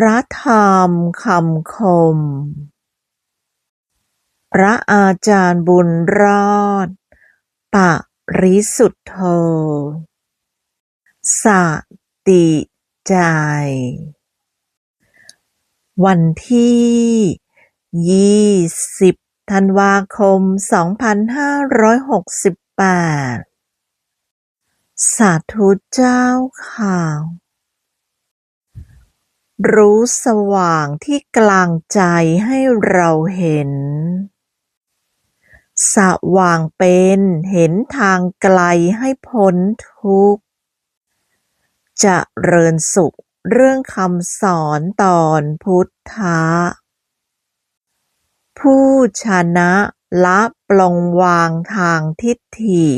พระธรรมคำคม พระอาจารย์บุญรอดปริสุทธโธสติใจ วันที่ยี่สิบธันวาคมสองพันห้าร้อยหกสิบแปดสาธุเจ้าค่ะ รู้สว่างที่กลางใจให้เราเห็น สว่างเป็นเห็นทางไกลให้พ้นทุกข์ จะเริญสุขเรื่องคำสอนตอนพุทธะ ผู้ชนะละปลงวางทางทิฏฐิ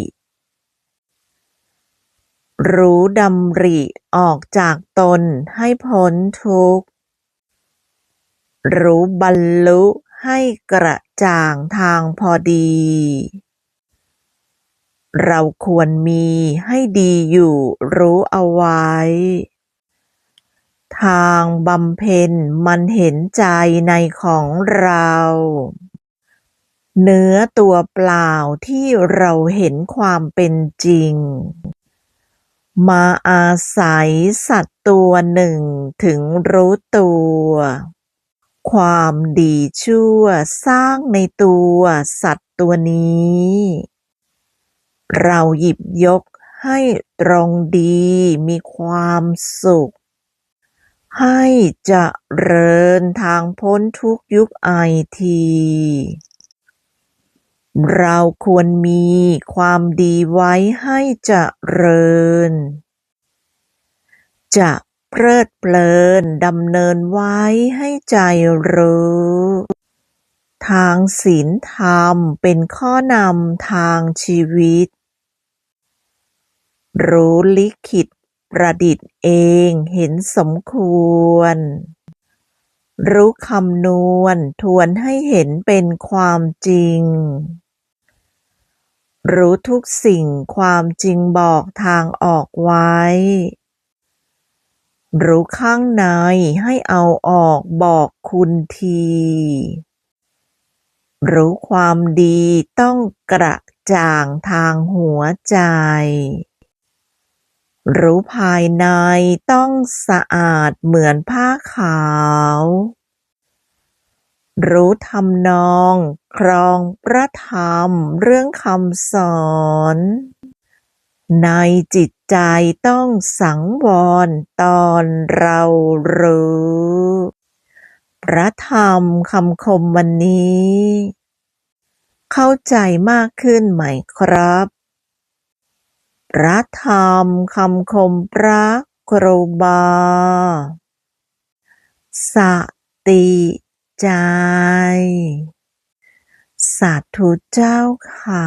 รู้ดำริออกจากตนให้พ้นทุกข์ รู้บรรลุให้กระจ่างทางพอดี เราควรมีให้ดีอยู่รู้เอาไว้ ทางบำเพ็ญมันเห็นใจในของเรา เนื้อตัวเปล่าที่เราเห็นความเป็นจริง มาอาศัยสัตว์ตัวหนึ่งถึงรู้ตัว ความดีชั่วสร้างในตัวสัตว์ตัวนี้ เราหยิบยกให้ตรงดีมีความสุข ให้เจะเริญทางพ้นทุกยุคไอที เราควรมีความดีไว้ให้เจริญ จะเพลิดเพลินดำเนินไว้ให้ใจรู้ ทางศีลธรรมเป็นข้อนำทางชีวิต รู้ลิขิตประดิษฐ์เองเห็นสมควร รู้คำนวณทวนให้เห็นเป็นความจริง รู้ทุกสิ่งความจริงบอกทางออกไว้ รู้ข้างในให้เอาออกบอกคุณที รู้ความดีต้องกระจ่างทางหัวใจ รู้ภายในต้องสะอาดเหมือนผ้าขาว รู้ทำนอง ครองพระธรรมเรื่องคำสอน ในจิตใจต้องสังวรตอนเรารู้ พระธรรมคำคมวันนี้ เข้าใจมากขึ้นไหมครับพระธรรมคำคมพระครูบาสติ ใจ สาธุเจ้าค่ะ